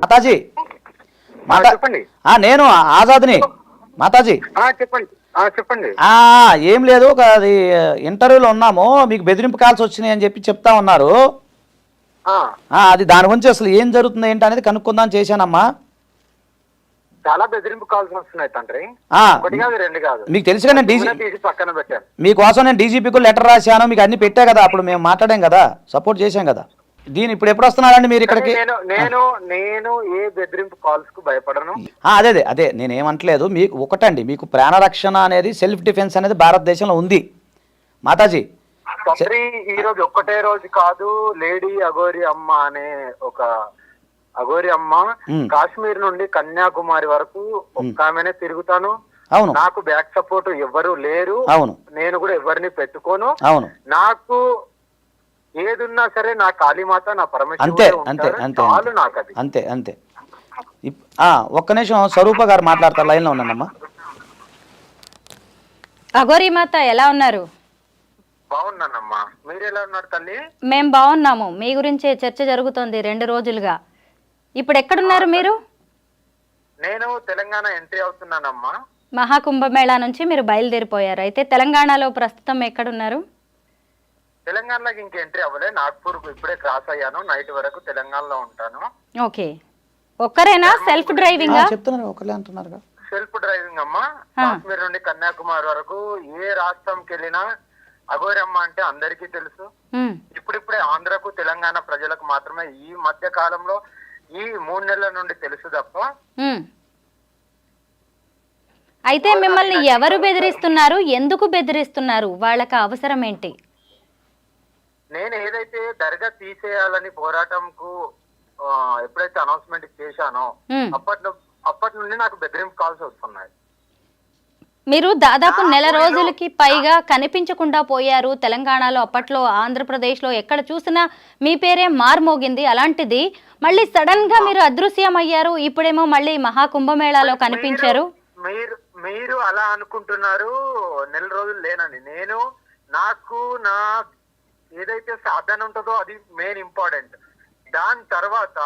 మాతాజీ మాతా చెప్పండి. నేను ఆజాద్ని. మాతాజీ. చెప్పండి. ఆ, చెప్పండి. ఏం లేదు ఒక అది ఇంటర్వ్యూలో ఉన్నాము మీకు బెదిరింపు కాల్స్ వచ్చినాయి అని చెప్పి చెప్తా ఉన్నారు. అది దాని గురించి అసలు ఏం జరుగుతుంది ఏంటి అనేది కనుక్కుందాం చేశానమ్మా. చాలా బెదిరింపు కాల్స్ వస్తున్నాయి తండ్రి. ఆ, ఒకటి కాదు రెండు కాదు. మీకు తెలుసుగా నేను డీజీ ముందే తీసి పక్కన పెట్టాను. మీకోసం నేను డీజీపీకి లెటర్ రాశాను మీకు అన్ని పెట్టా కదా అప్పుడు మేము మాట్లాడాం కదా సపోర్ట్ చేశాం కదా. దీని ఇప్పుడు ఎప్పుడు వస్తున్నారండి మీరు ఇక్కడికి? నేను నేను నేను ఏ బెదిరింపు కాల్స్కు భయపడను. అదే అదే అదే. నేనేమంటలేదు. మీకు ఒకటండి. మీకు ప్రాణరక్షణ అనేది సెల్ఫ్ డిఫెన్స్ అనేది భారతదేశంలో ఉంది. మాతాజీ. తండ్రి ఈ రోజు ఒక్కటే రోజు కాదు. లేడీ అగోరి అమ్మ అనే ఒక అగోరి అమ్మ. కాశ్మీర్ నుండి కన్యాకుమారి వరకు ఒక్క ఆమెనే తిరుగుతాను. అవును. నాకు బ్యాక్ సపోర్ట్ ఎవ్వరు లేరు. అవును. నేను కూడా ఎవరిని పెట్టుకోను. అవును. నాకు ఏదున్నా సరే నా కాళీమాత నా అంతే పరమేశ్వరుడే అంతే. అంతే చాలు నాకు అది అంతే అంతే. ఇప్- ఆ, ఒక్క నిమిషం స్వరూప గారు మాట్లాడతారు లైన్లో ఉన్నానమ్మా అఘోరీ మాత ఎలా ఉన్నారు? బాగున్నానమ్మా. మీరు ఎలా ఉన్నారు తల్లి? మేం బాగున్నాము. మీ గురించే చర్చ జరుగుతోంది రెండు రోజులుగా. ఇప్పుడు ఎక్కడున్నారు మీరు? నేను తెలంగాణ ఎంట్రీ అవుతున్నానమ్మా. మహాకుంభమేళా నుంచి మీరు బయలుదేరిపోయారు. అయితే తెలంగాణలో ప్రస్తుతం ఎక్కడున్నారు? తెలంగాణలోకి ఇంక ఎంట్రీ అవ్వలే. నాగ్పూర్ ఇప్పుడే క్రాస్ అయ్యాను. నైట్ వరకు తెలంగాణలో ఉంటాను. ఓకే. ఒక్కరేనా? సెల్ఫ్ డ్రైవింగా చెప్తున్నారు ఒకళ్ళే అంటున్నారు సెల్ఫ్ డ్రైవింగ్ అమ్మా? కాశ్మీర్ నుండి కన్యాకుమారి వరకు ఏ రాష్ట్రంకి వెళ్ళినా అఘోరమ్మ అంటే అందరికీ తెలుసు. ఇప్పుడిప్పుడే ఆంధ్రకు తెలంగాణ ప్రజలకు మాత్రమే ఈ మధ్య కాలంలో ఈ మూడు నెలల నుండి తెలుసు తప్ప. అయితే మిమ్మల్ని ఎవరు బెదిరిస్తున్నారు? ఎందుకు బెదిరిస్తున్నారు? వాళ్ళకి అవసరం ఏంటి? నేను ఏదైతే దర్గా తీసేయాలని పోరాటంకు ఎప్పుడైతే అనౌన్స్మెంట్ చేశానో. అప్పట్లో అప్పటి నుండి నాకు బెదిరింపు కాల్స్ వస్తున్నాయి. మీరు దాదాపు నెల రోజులకి పైగా కనిపించకుండా పోయారు తెలంగాణలో అప్పట్లో ఆంధ్రప్రదేశ్లో. ఎక్కడ చూసినా మీ పేరే మార్మోగింది అలాంటిది. మళ్ళీ సడన్గా మీరు అదృశ్యం అయ్యారు ఇప్పుడేమో మళ్ళీ మహాకుంభమేళాలో కనిపించారు. మీరు మీరు అలా అనుకుంటున్నారు నెల రోజులు లేనని. నేను నాకు నా ఏదైతే సాధన ఉంటుందో అది మెయిన్ ఇంపార్టెంట్ దాని తర్వాత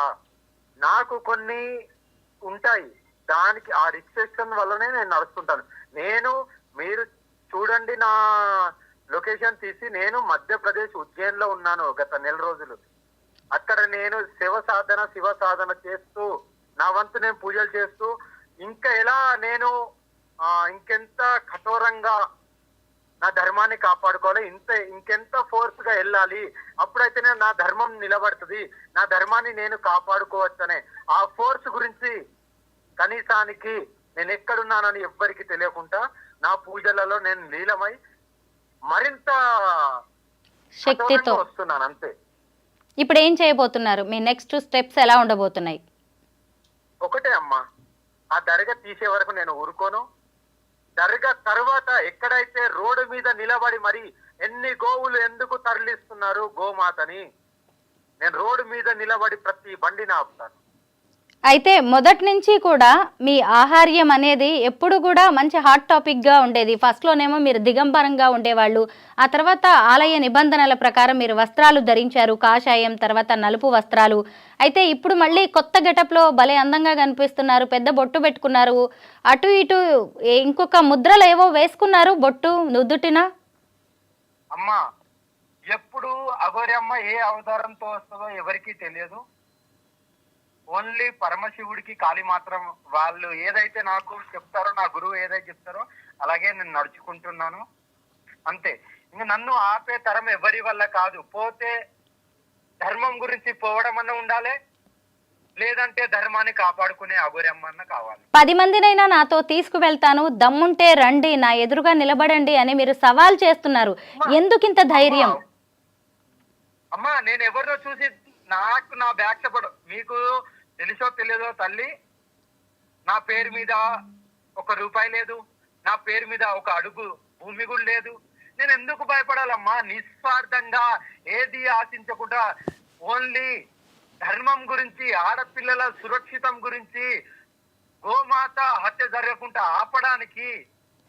నాకు కొన్ని ఉంటాయి. దానికి ఆ రిజిస్ట్రేషన్ వల్లనే నేను నడుస్తుంటాను. నేను మీరు చూడండి నా లొకేషన్ తీసి నేను మధ్యప్రదేశ్ ఉజ్జయిన్లో ఉన్నాను గత నెల రోజులు. అక్కడ నేను శివ సాధన శివ సాధన చేస్తూ నా వంతు నేను పూజలు చేస్తూ ఇంకా ఎలా నేను ఇంకెంత కఠోరంగా నా ధర్మాన్ని కాపాడుకోవాలి. ఇంత ఇంకెంత ఫోర్స్గా వెళ్ళాలి? అప్పుడైతేనే నా ధర్మం నిలబడుతుంది. నా ధర్మాన్ని నేను కాపాడుకోవచ్చనే ఆ ఫోర్స్ గురించి కనీసానికి నేను ఎక్కడున్నానని ఎవ్వరికి తెలియకుండా నా పూజలలో నేను లీలమై మరింత శక్తితో. వస్తున్నాను అంతే. ఇప్పుడు ఏం చేయబోతున్నారు? మీ నెక్స్ట్ స్టెప్స్ ఎలా ఉండబోతున్నాయి? ఒకటే అమ్మా. ఆ దర్గా తీసే వరకు నేను ఊరుకోను. దర్గా తర్వాత ఎక్కడైతే రోడ్డు మీద నిలబడి మరి ఎన్ని గోవులు ఎందుకు తరలిస్తున్నారు గోమాతని నేను రోడ్డు మీద నిలబడి ప్రతి బండిని ఆపుతాను. అయితే మొదటి నుంచి కూడా మీ ఆహార్యం అనేది ఎప్పుడు కూడా మంచి హాట్ టాపిక్గా ఉండేది. ఫస్ట్లోనేమో మీరు దిగంబరంగా ఉండేవాళ్ళు. ఆ తర్వాత ఆలయ నిబంధనల ప్రకారం మీరు వస్త్రాలు ధరించారు కాషాయం తర్వాత నలుపు వస్త్రాలు. అయితే ఇప్పుడు మళ్ళీ కొత్త గెటప్లో భలే అందంగా కనిపిస్తున్నారు పెద్ద బొట్టు పెట్టుకున్నారు. అటు ఇటు ఇంకొక ముద్రలు ఏవో వేసుకున్నారు బొట్టు నుదుటిన? అమ్మా ఎప్పుడు అఘోరమ్మ ఏ అవతారంతో వస్తుందో ఎవరికీ తెలియదు. ఓన్లీ పరమశివుడికి కాళీ మాత్రం వాళ్ళు ఏదైతే నాకు చెప్తారో నా గురువు ఏదైతే చెప్తారో అలాగే నేను నడుచుకుంటున్నాను. అంతే. ఇంకా నన్ను ఆపే తరం ఎవరి వల్ల కాదు. పోతే ధర్మం గురించి పోవడం అన్న ఉండాలి? లేదంటే ధర్మాన్ని కాపాడుకునే అఘోరమ్మ అన్న కావాలి. పది మందినైనా నాతో తీసుకువెళ్తాను. దమ్ముంటే రండి నా ఎదురుగా నిలబడండి అని మీరు సవాల్ చేస్తున్నారు. ఎందుకింత ధైర్యం? అమ్మా నేను ఎవరినో చూసి నాకు నా బ్యాక్ మీకు తెలుసో తెలియదో తల్లి? నా పేరు మీద ఒక రూపాయి లేదు. నా పేరు మీద ఒక అడుగు భూమి కూడా లేదు. నేను ఎందుకు భయపడాలమ్మా? నిస్వార్థంగా ఏది ఆశించకుండా ఓన్లీ ధర్మం గురించి ఆడపిల్లల సురక్షితం గురించి గోమాత హత్య జరగకుండా ఆపడానికి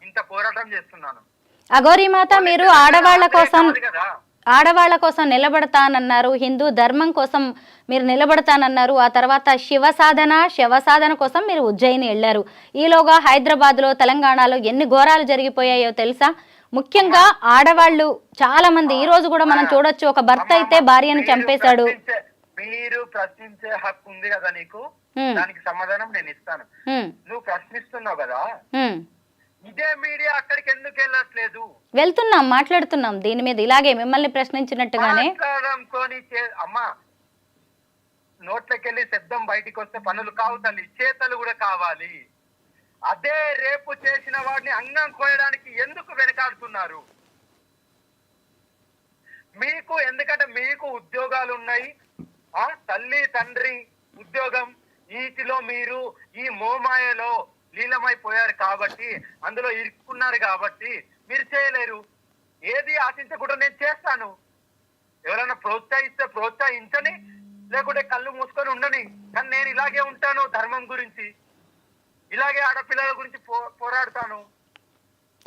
ఇంత పోరాటం చేస్తున్నాను. అఘోరీ మాత మీరు ఆడవాళ్ళ కోసం ఆడవాళ్ళ కోసం నిలబడతానన్నారు హిందూ ధర్మం కోసం మీరు నిలబడతానన్నారు ఆ తర్వాత శివ సాధన శవ సాధన కోసం మీరు ఉజ్జయిని వెళ్ళారు. ఈలోగా హైదరాబాద్లో తెలంగాణలో ఎన్ని ఘోరాలు జరిగిపోయాయో తెలుసా? ముఖ్యంగా ఆడవాళ్ళు చాలా మంది ఈ రోజు కూడా మనం చూడొచ్చు ఒక భర్త అయితే భార్యను చంపేశాడు. మీరు ప్రశ్నించే హక్కు ఉంది కదా నీకు. దానికి సమాధానం నేను ఇస్తాను. నువ్వు ప్రశ్నిస్తున్నావు కదా. ఇదే మీడియా అక్కడికి ఎందుకు వెళ్ళట్లేదు? వెళ్తున్నాం మాట్లాడుతున్నాం. దీని మీద ఇలాగే మిమ్మల్ని ప్రశ్నించినట్టుగానే. అమ్మా నోట్లకెళ్ళి శబ్దం బయటికి వస్తే పనులు కావు తల్లి చేతలు కూడా కావాలి. అదే రేపు చేసిన వాడిని అంగం కోయడానికి ఎందుకు వెనకాడుతున్నారు? మీకు ఎందుకంటే మీకు ఉద్యోగాలు ఉన్నాయి. ఆ తల్లి తండ్రి ఉద్యోగం వీటిలో మీరు ఈ మోమాయలో లీలమైపోయారు కాబట్టి అందులో ఇరుక్కున్నారు కాబట్టి మీరు చేయలేరు. ఏది ఆశించకుండా నేను చేస్తాను. ఎవరైనా ప్రోత్సహిస్తే ప్రోత్సహించని లేకుంటే కళ్ళు మూసుకొని ఉండని. కానీ నేను ఇలాగే ఉంటాను ధర్మం గురించి. ఇలాగే ఆడపిల్లల గురించి పో- పోరాడతాను.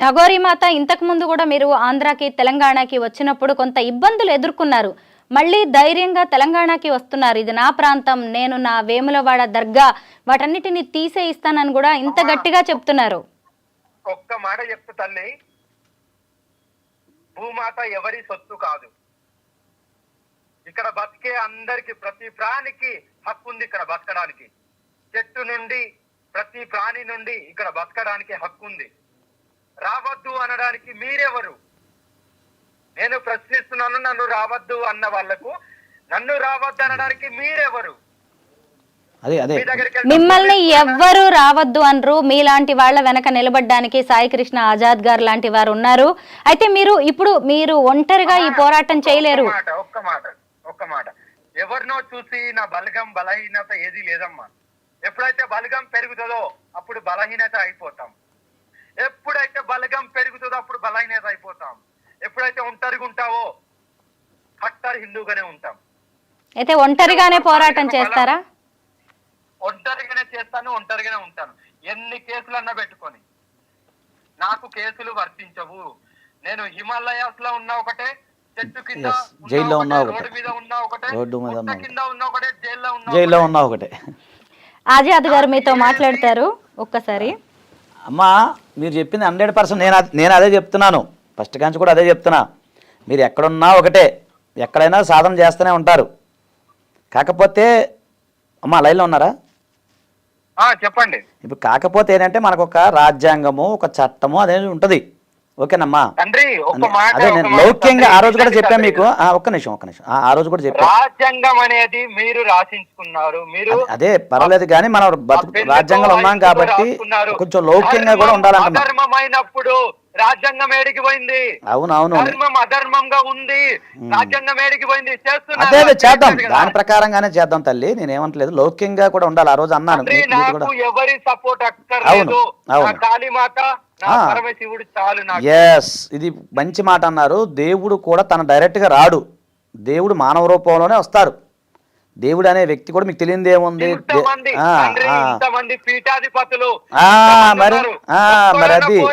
అఘోరి మాత ఇంతకు ముందు కూడా మీరు ఆంధ్రాకి తెలంగాణకి వచ్చినప్పుడు కొంత ఇబ్బందులు ఎదుర్కొన్నారు. మళ్ళీ ధైర్యంగా తెలంగాణకి వస్తున్నారు. ఇది నా ప్రాంతం నేను నా వేములవాడ దర్గా వాటన్నిటిని తీసే ఇస్తానని కూడా ఇంత గట్టిగా చెప్తున్నారు. ఒక్క మాట చెప్తూ తల్లి. భూమాత ఎవరి సొత్తు కాదు. ఇక్కడ బతికే అందరికి ప్రతి ప్రాణికి హక్కు ఉంది ఇక్కడ బతకడానికి. చెట్టు నుండి ప్రతి ప్రాణి నుండి ఇక్కడ బతకడానికి హక్కు ఉంది. రావద్దు అనడానికి మీరెవరు? నేను ప్రశ్నిస్తున్నాను నన్ను రావద్దు అన్న వాళ్ళకు నన్ను రావద్దు అనడానికి మీరెవరు? అదే అదే. మిమ్మల్ని ఎవ్వరూ రావద్దు అనరు. మీలాంటి వాళ్ళ వెనక నిలబడడానికి సాయి కృష్ణ ఆజాద్ గారు లాంటి వారు ఉన్నారు. అయితే మీరు ఇప్పుడు మీరు ఒంటరిగా ఈ పోరాటం చేయలేరు. ఒక్క మాట ఒక్క మాట. ఎవరినో చూసి నా బలగం బలహీనత ఏది లేదమ్మా. ఎప్పుడైతే బలగం పెరుగుతుందో అప్పుడు బలహీనత అయిపోతాం. ఎప్పుడైతే బలగం పెరుగుతుందో అప్పుడు బలహీనత అయిపోతాం. ఎప్పుడైతే ఒంటరిగా ఉంటావో కట్టర్ హిందూగానే ఉంటాం. అయితే ఒంటరిగానే పోరాటం చేస్తారా? ఒంటరిగానే చేస్తాను ఒంటరిగానే ఉంటాను. ఎన్ని కేసులన్నా పెట్టుకొని. నాకు కేసులు వర్తించవు. నేను హిమాలయాస్లో ఉన్న ఒకటే చెట్టు కింద జైల్లో ఉన్నా ఒకటే, మీద ఉన్న ఒకటే రోడ్డు మీద ఉన్నా కింద ఉన్న ఒకటే జైల్లో ఉన్న జైల్లో ఉన్నా ఒకటే. ఆజాద్ గారు మీతో మాట్లాడతారు ఒక్కసారి. అమ్మా మీరు చెప్పింది హండ్రెడ్ పర్సెంట్ నేను నేను అదే చెప్తున్నాను. ఫస్ట్ కాంచి కూడా అదే చెప్తున్నా. మీరు ఎక్కడున్నా ఒకటే ఎక్కడైనా సాధన చేస్తూనే ఉంటారు. కాకపోతే అమ్మా లైన్లో ఉన్నారా? చెప్పండి. ఇప్పుడు కాకపోతే ఏంటంటే మనకు ఒక రాజ్యాంగము ఒక చట్టము అనేది ఉంటుంది. ఓకేనమ్మా? అదే- అదే నేను లౌక్యంగా ఆ రోజు కూడా చెప్పాను. మీకు. ఆ, ఒక్క నిమిషం ఒక్క నిమిషం. ఆ, రోజు కూడా చెప్పాను. రాజ్యాంగం అనేది మీరు రాసించుకున్నారు. మీరు అదే- అదే పర్వాలేదు కానీ మనం రాజ్యాంగంలో ఉన్నాం కాబట్టి. కొంచెం లౌక్యంగా కూడా అధర్మమైనప్పుడు రాజ్యాంగం ఏడికి పోయింది. అవును అవును. ధర్మం అధర్మంగా ఉంది. రాజ్యాంగం ఏడికి పోయింది. అదే చేద్దాం. దాని ప్రకారంగానే చేద్దాం తల్లి. నేను ఏమంటలేదు. లౌక్యంగా కూడా ఉండాలి. ఆ రోజు అన్నాను. నాకు ఎవరి సపోర్ట్ అక్కర్లేదు. కాళీమాత. పరమశివుడు చాలు ఎస్ ఇది మంచి మాట అన్నారు. దేవుడు కూడా తన డైరెక్ట్గా రాడు. దేవుడు మానవ రూపంలోనే వస్తారు. దేవుడు అనే వ్యక్తి కూడా మీకు తెలియదు ఏముంది మరి- మరి అది-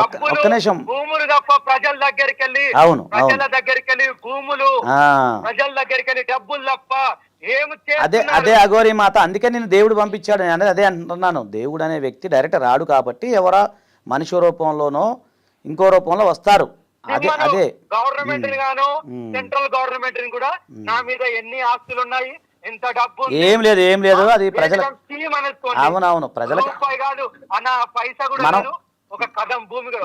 ఒక్క- నిమిషం. భూములు తప్ప ప్రజల దగ్గరికి వెళ్ళి అవును, ప్రజల. దగ్గరికి వెళ్ళి భూములు ప్రజల దగ్గరికి వెళ్ళి డబ్బులు తప్ప అదే? అదే అఘోరి మాత అందుకే నేను దేవుడు పంపించాడు నేను అనేది అదే అంటున్నాను దేవుడు అనే వ్యక్తి డైరెక్ట్ రాడు కాబట్టి ఎవరో మనిషి రూపంలోనో ఇంకో రూపంలో వస్తారు అదే అదే గవర్నమెంట్ని గాను. సెంట్రల్ గవర్నమెంట్ని కూడా నా మీద ఎన్ని ఆస్తులు ఉన్నాయి ఎంత డబ్బు? ఏం లేదు ఏం లేదు అది ప్రజల. అవునవును ప్రజలకు కాదు అన్న పైసా కూడా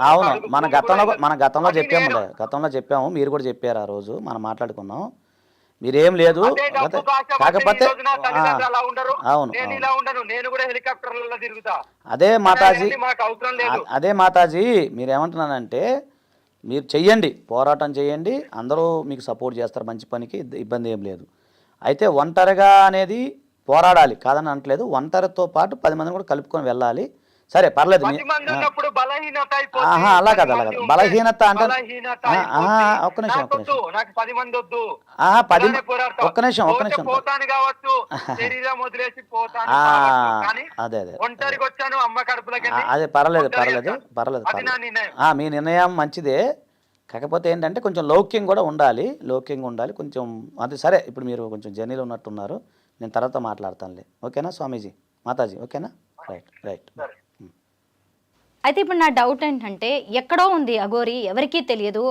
అవును. మన గతంలో మన గతంలో చెప్పాము. గతంలో చెప్పాము. మీరు కూడా చెప్పారు ఆ రోజు. మనం మాట్లాడుకున్నాం. మీరేం లేదు. కాకపోతే- అవును, అదే మాతాజీ అదే మాతాజీ మీరేమంటున్నానంటే మీరు చెయ్యండి. పోరాటం చేయండి అందరూ మీకు సపోర్ట్ చేస్తారు. మంచి పనికి ఇబ్బంది ఏం లేదు. అయితే ఒంటరిగా అనేది పోరాడాలి. కాదని అనట్లేదు. ఒంటరితో పాటు పది మందిని కూడా కలుపుకొని వెళ్ళాలి. సరే పర్లేదు అలా కాదు, అలా కాదు. బలహీనత అంటే- ఒక్క నిమిషం, నాకు ఒక్క నిమిషం. నాకు పది మంది వద్దు. పది. ఒక్క నిమిషం ఒక్క నిమిషం. పోతాను కావచ్చు శరీరం వదిలేసి పోతాను ఆ, కావచ్చు. కానీ అదే అదే ఒంటరికి వచ్చాను అమ్మ కడుపులోకి ఆ, వెళ్ళి అదే పర్లేదు పర్లేదు. పర్లేదు మీ నిర్ణయం మంచిదే. కాకపోతే ఏంటంటే కొంచెం లౌక్యం కూడా ఉండాలి లౌక్యంగా ఉండాలి. కొంచెం అది సరే ఇప్పుడు మీరు కొంచెం జర్నీలో ఉన్నట్టున్నారు. నేను తర్వాత మాట్లాడతానులే. ఓకేనా స్వామీజీ? మాతాజీ ఓకేనా? Right right. అయితే ఇప్పుడు నా డౌట్ ఏంటంటే ఎక్కడో ఉంది అఘోరి ఎవరికీ తెలియదు.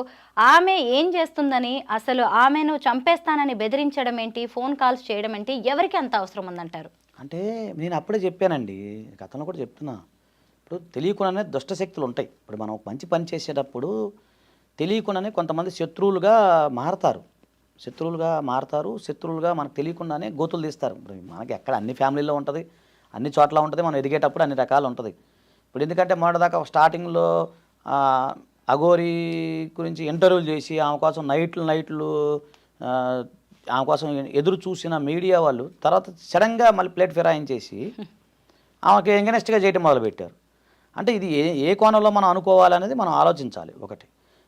ఆమె ఏం చేస్తుందని అసలు ఆమెను చంపేస్తానని బెదిరించడం ఏంటి ఫోన్ కాల్స్ చేయడం ఏంటి ఎవరికి అంత అవసరం ఉందంటారు? అంటే నేను అప్పుడే చెప్పానండి గతంలో కూడా చెప్తున్నా. ఇప్పుడు తెలియకుండానే దుష్ట శక్తులు ఉంటాయి. ఇప్పుడు మనం ఒక మంచి పని చేసేటప్పుడు తెలియకుండానే కొంతమంది శత్రువులుగా మారతారు. శత్రువులుగా మారతారు శత్రువులుగా మనకు తెలియకుండానే గోతులు తీస్తారు. ఇప్పుడు మనకి ఎక్కడ అన్ని ఫ్యామిలీలో ఉంటుంది అన్ని చోట్ల ఉంటుంది మనం ఎదిగేటప్పుడు అన్ని రకాలు ఉంటుంది. ఇప్పుడు ఎందుకంటే మొదటిదాకా స్టార్టింగ్లో ఆ, అఘోరి గురించి ఇంటర్వ్యూలు చేసి ఆమె కోసం నైట్లు నైట్లు ఆమె కోసం ఎదురు చూసిన మీడియా వాళ్ళు తర్వాత సడన్గా మళ్ళీ ప్లేట్ ఫిరాయించేసి ఆమెకి ఎంగనెస్ట్గా చేయటం మొదలుపెట్టారు. అంటే ఇది ఏ ఏ కోణంలో మనం అనుకోవాలనేది మనం ఆలోచించాలి ఒకటి.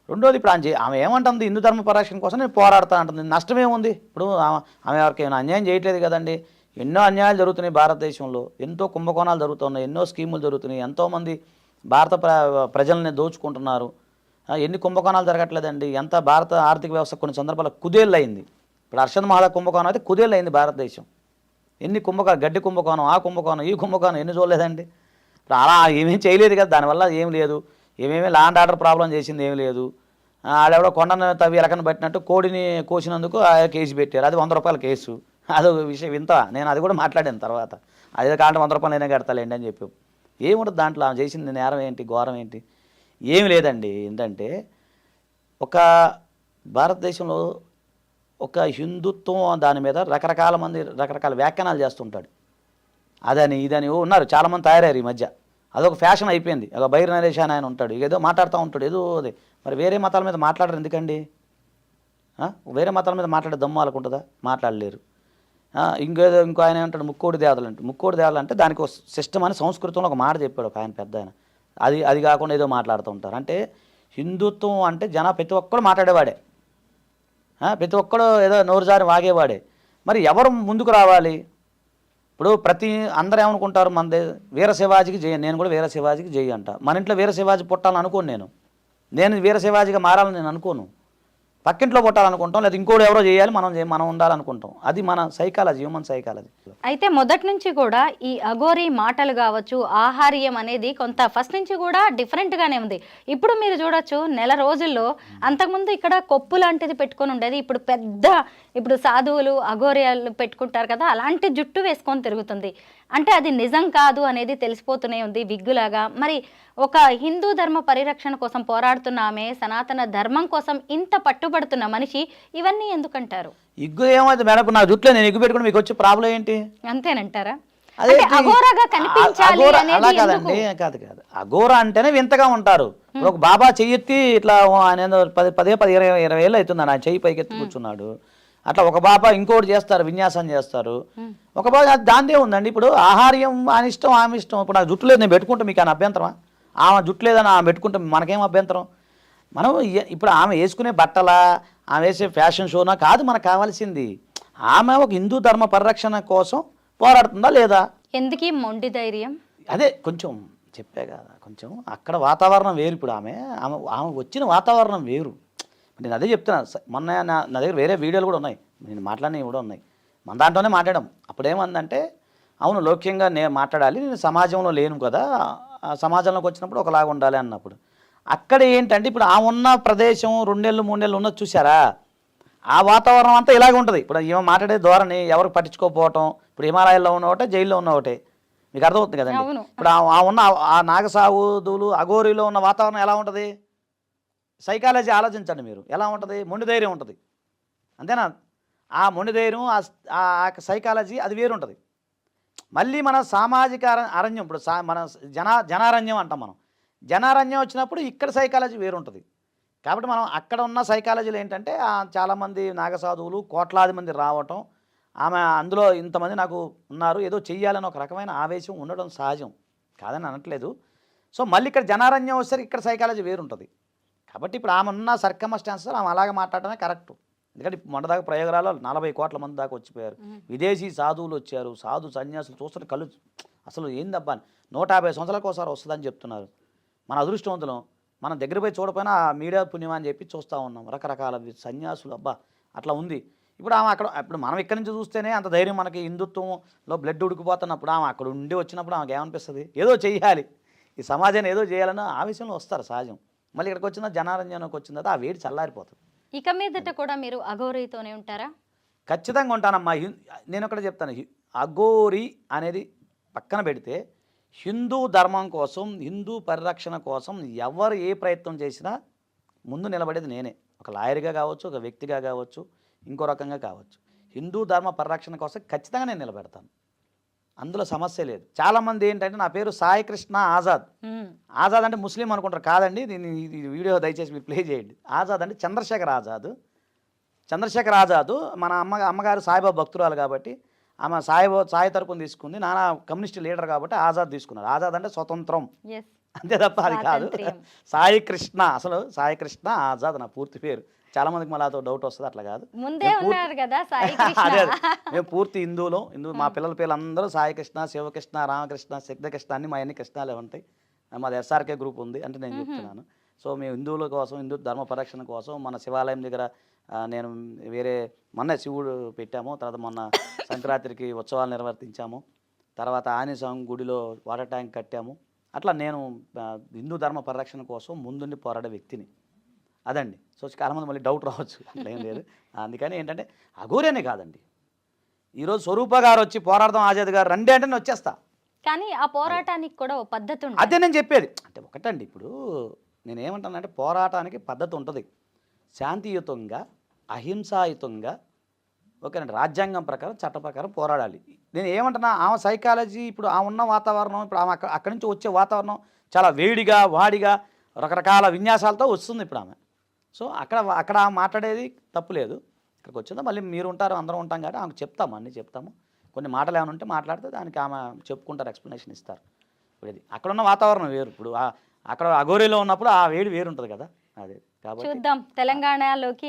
రెండోది ఇప్పుడు ఆమె ఆమె ఏమంటుంది హిందూ ధర్మ పరిరక్షణ కోసం నేను పోరాడుతా అంటుంది. నష్టం ఏముంది? ఇప్పుడు ఆమె ఆమె ఎవరికి అన్యాయం చేయట్లేదు కదండి. ఎన్నో అన్యాయాలు జరుగుతున్నాయి భారతదేశంలో ఎంతో కుంభకోణాలు జరుగుతున్నాయి ఎన్నో స్కీములు జరుగుతున్నాయి ఎంతోమంది భారత ప్ర ప్రజల్ని దోచుకుంటున్నారు. ఎన్ని కుంభకోణాలు జరగట్లేదండి. ఎంత భారత ఆర్థిక వ్యవస్థ కొన్ని సందర్భాల్లో కుదేళ్ళు అయింది ఇప్పుడు అర్షద్ మహాల కుంభకోణం అయితే కుదేళ్ళు అయింది భారతదేశం. ఎన్ని కుంభకోణం గడ్డి కుంభకోణం ఆ కుంభకోణం ఈ కుంభకోణం ఎన్ని చూడలేదండి. ఇప్పుడు అలా ఏమేం చేయలేదు కదా దానివల్ల ఏం లేదు. ఏమేమి ల్యాండ్ ఆర్డర్ ప్రాబ్లం చేసింది ఏం లేదు. ఆడెవడో కొండను తవ్వి ఎలకను పెట్టినట్టు కోడిని కోసినందుకు ఆ కేసు పెట్టారు. అది వంద రూపాయల కేసు. అదొక విషయం. వింత నేను అది కూడా మాట్లాడాను తర్వాత. అదే కాంట వంద రూపాయలు నేనే కడతాలేండి అని చెప్పి ఏముంటుంది దాంట్లో ఆమె చేసింది నేరం ఏంటి ఘోరం ఏంటి? ఏమి లేదండి. ఏంటంటే ఒక భారతదేశంలో ఒక హిందుత్వం దాని మీద రకరకాల మంది రకరకాల వ్యాఖ్యానాలు చేస్తుంటాడు. అదని ఇదని ఓ ఉన్నారు. చాలామంది తయారయ్యారు ఈ మధ్య. అదొక ఫ్యాషన్ అయిపోయింది. ఒక బైర్ నరేష్ అని ఆయన ఉంటాడు. ఏదో మాట్లాడుతూ ఉంటాడు. ఏదో అది. మరి వేరే మతాల మీద మాట్లాడరు ఎందుకండి? వేరే మతాల మీద మాట్లాడే దమ్ము వాళ్ళకు ఉంటుందా? మాట్లాడలేరు. ఇంకేదో ఇంకో ఆయన ఏమంటాడు? ముక్కోడి దేవతలు అంటే ముక్కోడి దేవతలు అంటే దానికి ఒక సిస్టమ్ అని సంస్కృతంలో ఒక మాట చెప్పాడు ఒక ఆయన పెద్ద ఆయన. అది అది కాకుండా ఏదో మాట్లాడుతూ ఉంటారు. అంటే హిందుత్వం అంటే జన ప్రతి ఒక్కడు మాట్లాడేవాడే. ప్రతి ఒక్కడు ఏదో నోరుజారి వాగేవాడే. మరి ఎవరు ముందుకు రావాలి? ఇప్పుడు ప్రతి అందరూ ఏమనుకుంటారు? మన వీర శివాజీకి జయ నేను కూడా వీర శివాజీకి జయ అంట. మన ఇంట్లో వీర శివాజీ పుట్టాలని అనుకోను నేను. నేను వీర శివాజీగా మారాలని నేను అనుకోను. పక్కింట్లో పుట్టాలనుకుంటాం లేదా ఇంకోటి ఎవరో చేయాలి మనం మనం ఉండాలనుకుంటాం. అది మన సైకాలజీ హ్యూమన్ సైకాలజీ. అయితే మొదటి నుంచి కూడా ఈ అఘోరి మాటలు కావచ్చు ఆహార్యం అనేది కొంత ఫస్ట్ నుంచి కూడా డిఫరెంట్గానే గానే ఉంది. ఇప్పుడు మీరు చూడొచ్చు నెల రోజుల్లో అంతకుముందు ఇక్కడ కొప్పు లాంటిది పెట్టుకొని ఉండేది ఇప్పుడు పెద్ద ఇప్పుడు సాధువులు అఘోరియాలు పెట్టుకుంటారు కదా అలాంటి జుట్టు వేసుకొని తిరుగుతుంది. అంటే అది నిజం కాదు అనేది తెలిసిపోతూనే ఉంది విగ్గులాగా. మరి ఒక హిందూ ధర్మ పరిరక్షణ కోసం పోరాడుతున్నామే సనాతన ధర్మం కోసం ఇంత పట్టుబడుతున్న మనిషి ఇవన్నీ ఎందుకంటారు? ఇగ్గు ఏమైంది మేడం నా జుట్లో నేను ఇగ్గు పెట్టుకుని మీకు వచ్చే ప్రాబ్లం ఏంటి? అంతేనంటారా? అదే అఘోరాగా కనిపించాలి అలా కాదండి? కాదు కాదు. అఘోర అంటేనే వింతగా ఉంటారు. ఒక బాబా చెయ్యెత్తి ఇట్లా ఆయన పది పదే పది ఇరవై ఇరవై ఏళ్ళు అవుతుంది ఆయన చెయ్యి పైకి ఎత్తి కూర్చున్నాడు. అట్లా ఒక బాబా ఇంకోటి చేస్తారు విన్యాసం చేస్తారు. ఒక బాబా దాందే ఉందండి. ఇప్పుడు ఆహార్యం ఆయన ఇష్టం ఆమె ఇష్టం. ఇప్పుడు నాకు జుట్టు లేదు నేను పెట్టుకుంటే మీకు ఆయన అభ్యంతరమా? ఆమె జుట్టు లేదని ఆమె పెట్టుకుంటే మనకేం అభ్యంతరం? మనం ఇప్పుడు ఆమె వేసుకునే బట్టలా ఆమె వేసే ఫ్యాషన్ షోనా కాదు మనకు కావాల్సింది. ఆమె ఒక హిందూ ధర్మ పరిరక్షణ కోసం పోరాడుతుందా లేదా? ఎందుకీ మొండి ధైర్యం? అదే కొంచెం చెప్పే కదా కొంచెం అక్కడ వాతావరణం వేరు ఇప్పుడు ఆమె. ఆమె ఆమె వచ్చిన వాతావరణం వేరు. నేను అదే చెప్తున్నా స- మొన్న నా నా దగ్గర వేరే వీడియోలు కూడా ఉన్నాయి. నేను మాట్లాడినవి కూడా ఉన్నాయి. మన దాంట్లోనే మాట్లాడాం. అప్పుడు ఏమందంటే అవును లౌక్యంగా నేను మాట్లాడాలి నేను సమాజంలో లేను కదా. ఆ సమాజంలోకి వచ్చినప్పుడు ఒకలాగా ఉండాలి అన్నప్పుడు. అక్కడ ఏంటంటే ఇప్పుడు ఆ ఉన్న ప్రదేశం రెండేళ్ళు మూడేళ్ళు ఉన్నది చూసారా ఆ వాతావరణం అంతా ఇలాగే ఉంటుంది. ఇప్పుడు ఈమె మాట్లాడే ధోరణి ఎవరికి పట్టించుకోకపోవటం ఇప్పుడు హిమాలయాల్లో ఉన్న ఒకటే జైల్లో ఉన్న ఒకటే. మీకు అర్థమవుతుంది కదండి. ఇప్పుడు ఆ- ఉన్న ఆ- ఆ నాగసాగుదులు అఘోరిలో ఉన్న వాతావరణం ఎలా ఉంటుంది? సైకాలజీ ఆలోచించండి మీరు. ఎలా ఉంటుంది? మొండి ధైర్యం ఉంటుంది. అంతేనా? ఆ మొండి ధైర్యం ఆ సైకాలజీ అది వేరు ఉంటుంది మళ్ళీ మన సామాజిక అర- అరణ్యం ఇప్పుడు మన జన జనారణ్యం అంటాం మనం. జనారణ్యం వచ్చినప్పుడు ఇక్కడ సైకాలజీ వేరు ఉంటుంది కాబట్టి మనం అక్కడ ఉన్న సైకాలజీలో ఏంటంటే చాలామంది నాగసాధువులు కోట్లాది మంది రావటం ఆమె అందులో ఇంతమంది నాకు ఉన్నారు ఏదో చెయ్యాలని ఒక రకమైన ఆవేశం ఉండడం సహజం. కాదని అనట్లేదు. సో మళ్ళీ ఇక్కడ జనారణ్యం వచ్చేసరికి ఇక్కడ సైకాలజీ వేరుంటుంది. కాబట్టి ఇప్పుడు ఆమె ఉన్న సర్కమస్టాన్సెస్ ఆమె అలాగే మాట్లాడటమే కరెక్ట్ ఎందుకంటే ఇప్పుడు మొన్న దాకా ప్రయోగాలలో నలభై కోట్ల మంది దాకా వచ్చిపోయారు. విదేశీ సాధువులు వచ్చారు సాధు సన్యాసులు చూస్తుంటే కళ్ళు అసలు ఏందబ్బా. నూట యాభై సంవత్సరాలకు ఒకసారి వస్తుందని చెప్తున్నారు. మన అదృష్టవంతులం. మనం దగ్గర పోయి చూడపోయినా ఆ మీడియా పుణ్యం అని చెప్పి చూస్తూ ఉన్నాం. రకరకాల సన్యాసులు అబ్బా! అట్లా ఉంది. ఇప్పుడు ఆమె అక్కడ ఇప్పుడు మనం ఇక్కడి నుంచి చూస్తేనే అంత ధైర్యం మనకి హిందుత్వంలో బ్లడ్ ఉడికిపోతున్నప్పుడు ఆమె అక్కడ ఉండి వచ్చినప్పుడు ఆమెకి ఏమనిపిస్తుంది? ఏదో చెయ్యాలి. ఈ సమాజాన్ని ఏదో చేయాలని ఆవేశంలో వస్తారు సహజం. మళ్ళీ ఇక్కడికి వచ్చిన జనారంజనకు వచ్చిన తర్వాత ఆ వేడి చల్లారిపోతుంది. ఇక మీదట కూడా మీరు అఘోరీతోనే ఉంటారా? ఖచ్చితంగా ఉంటానమ్మా. నేను ఒకటి చెప్తాను. అఘోరి అనేది పక్కన పెడితే హిందూ ధర్మం కోసం హిందూ పరిరక్షణ కోసం ఎవరు ఏ ప్రయత్నం చేసినా ముందు నిలబడేది నేనే. ఒక లాయర్గా కావచ్చు ఒక వ్యక్తిగా కావచ్చు ఇంకో రకంగా కావచ్చు. హిందూ ధర్మ పరిరక్షణ కోసం ఖచ్చితంగా నేను నిలబెడతాను. అందులో సమస్య లేదు. చాలామంది ఏంటంటే నా పేరు సాయి కృష్ణ ఆజాద్. ఆజాద్ అంటే ముస్లిం అనుకుంటారు. కాదండి దీన్ని వీడియో దయచేసి మీరు ప్లే చేయండి. ఆజాద్ అంటే చంద్రశేఖర్ ఆజాద్. చంద్రశేఖర్ ఆజాద్ మన అమ్మ అమ్మగారు సాయిబాబా భక్తురాలు కాబట్టి ఆమె సాయిబా సాయి తరపున తీసుకుంది. నాన్న కమ్యూనిస్ట్ లీడర్ కాబట్టి ఆజాద్ తీసుకున్నారు. ఆజాద్ అంటే స్వతంత్రం. అంతే తప్ప అది కాదు. సాయి కృష్ణ అసలు సాయి కృష్ణ ఆజాద్ నా పూర్తి పేరు. చాలా మందికి మళ్ళీ అదో డౌట్ వస్తుంది అట్లా కాదు. ముందే నేను పూర్తి- ఉన్నారు కదా సాయి అదే. మేము పూర్తి హిందువులో. హిందూ మా పిల్లల పేర్లు అందరూ సాయి కృష్ణ శివకృష్ణ రామకృష్ణ శక్తికృష్ణ అన్ని మా అన్ని కృష్ణాలే ఉంటాయి. మాది ఎస్ఆర్కే గ్రూప్ ఉంది అంటే నేను చెప్తున్నాను. సో మేము హిందువుల కోసం హిందూ ధర్మ పరిరక్షణ కోసం మన శివాలయం దగ్గర నేను వేరే మొన్న శివుడు పెట్టాము తర్వాత మొన్న సంక్రాంతికి ఉత్సవాలు నిర్వర్తించాము తర్వాత ఆంజనేయస్వామి గుడిలో వాటర్ ట్యాంక్ కట్టాము. అట్లా నేను హిందూ ధర్మ పరిరక్షణ కోసం ముందుండి పోరాడే వ్యక్తిని. అదండి. సో చాలామంది మళ్ళీ డౌట్ రావచ్చు. ఏం లేదు. అందుకని ఏంటంటే అఘోరేనే కాదండి. ఈరోజు స్వరూప గారు వచ్చి పోరాడదాం ఆజాద్ గారు రండి అంటే నేను వచ్చేస్తా. కానీ ఆ పోరాటానికి కూడా పద్ధతి అదే నేను చెప్పేది. అంటే ఒకటండి ఇప్పుడు నేను ఏమంటానంటే పోరాటానికి పద్ధతి ఉంటుంది. శాంతియుతంగా అహింసాయుతంగా ఓకేనండి రాజ్యాంగం ప్రకారం చట్ట ప్రకారం పోరాడాలి. నేను ఏమంటున్నా ఆమె సైకాలజీ ఇప్పుడు ఆమె ఉన్న వాతావరణం ఇప్పుడు ఆమె అక్కడి నుంచి వచ్చే వాతావరణం చాలా వేడిగా వాడిగా రకరకాల విన్యాసాలతో వస్తుంది ఇప్పుడు ఆమె. సో అక్కడ అక్కడ ఆమె మాట్లాడేది తప్పులేదు ఇక్కడికి వచ్చిందో మళ్ళీ మీరు ఉంటారు అందరం ఉంటాం కాబట్టి ఆమెకు చెప్తాము అన్నీ చెప్తాము. కొన్ని మాటలు ఏమైనా ఉంటే మాట్లాడితే దానికి ఆమె చెప్పుకుంటారు ఎక్స్ప్లెనేషన్ ఇస్తారు. ఇప్పుడు ఇది అక్కడ ఉన్న వాతావరణం వేరు. ఇప్పుడు అక్కడ అఘోరీలో ఉన్నప్పుడు ఆ వేడి వేరు ఉంటుంది కదా. అదే. చూద్దాం. తెలంగాణలోకి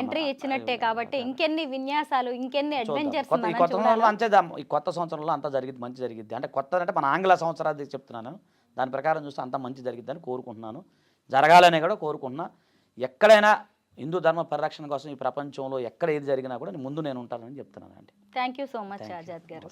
ఎంట్రీ ఇచ్చినట్టే కాబట్టి ఇంకెన్ని విన్యాసాలు ఇంకెన్ని. అడ్వెంచర్స్ కొత్త ఈ మనం కొత్త సంవత్సరంలో అంతే ఈ కొత్త సంవత్సరంలో అంతా జరిగింది మంచి జరిగిద్ది. అంటే కొత్త అంటే మన ఆంగ్ల సంవత్సరాది చెప్తున్నాను. దాని ప్రకారం చూస్తే అంతా మంచి జరిగిద్దని కోరుకుంటున్నాను. జరగాలని కూడా కోరుకుంటున్నా. ఎక్కడైనా హిందూ ధర్మ పరిరక్షణ కోసం ఈ ప్రపంచంలో ఎక్కడ ఏది జరిగినా కూడా ముందు నేను ఉంటానని చెప్తున్నాను అండి. Thank you so much Azad గారు.